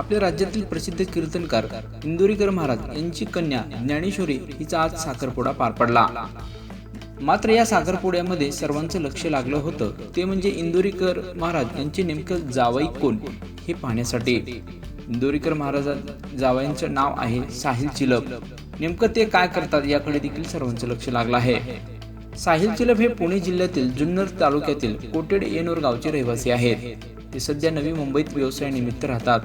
आपल्या राज्यातील प्रसिद्ध कीर्तनकार इंदोरीकर महाराज यांची कन्या ज्ञानेश्वरी हिचा आज साखरपुडा पार पडला. मात्र या साखरपुड्यामध्ये सर्वांचं लक्ष लागलं होतं. ते म्हणजे इंदोरीकर महाराज यांचे नेमकं जावई कोण हे पाहण्यासाठी. इंदोरीकर महाराज जावयांचं नाव आहे साहिल चिलप. नेमकं ते काय करतात याकडे देखील सर्वांचं लक्ष लागलं आहे. साहिल चिलप हे पुणे जिल्ह्यातील जुन्नर तालुक्यातील कोटेड येनोर गावचे रहिवासी आहेत. ते सध्या नवी मुंबईत व्यवसायानिमित्त राहतात.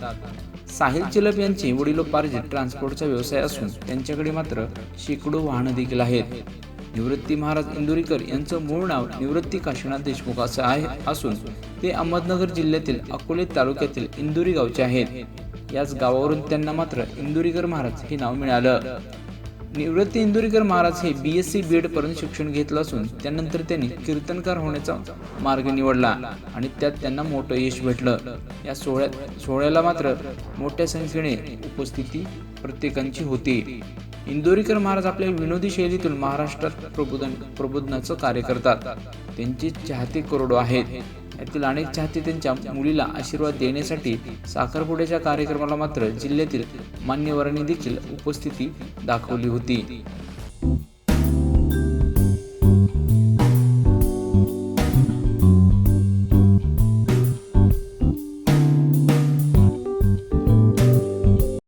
साहिल चिलप यांचे वडिलोपार्जित ट्रान्सपोर्टचा व्यवसाय असून त्यांच्याकडे मात्र शेकडो वाहनं देखील आहेत. निवृत्ती महाराज इंदुरीकर यांचं मूळ नाव निवृत्ती काशीनाथ देशमुख असं आहे असून ते अहमदनगर जिल्ह्यातील अकोले तालुक्यातील इंदुरी गावचे आहेत. याच गावावरून त्यांना मात्र इंदुरीकर महाराज हे नाव मिळालं. निवृत्ती इंदुरीकर महाराज हे B S C B Ed पर्यंत शिक्षण घेतलं असून त्यानंतर त्यांनी कीर्तनकार होण्याचा मार्ग निवडला आणि त्यात त्यांना मोठं यश भेटलं. या सोहळ्यात सोहळ्याला मात्र मोठ्या संख्येने उपस्थिती प्रत्येकांची होती. इंदोरीकर महाराज आपल्या विनोदी शैलीतून महाराष्ट्रात प्रबोधन प्रबोधनाचं कार्य करतात. त्यांचे चाहते करोडो आहेत. यातील अनेक चाहते त्यांच्या मुलीला आशीर्वाद देण्यासाठी साखरपुड्याच्या कार्यक्रमाला मात्र जिल्ह्यातील मान्यवरांनी देखील उपस्थिती दाखवली होती.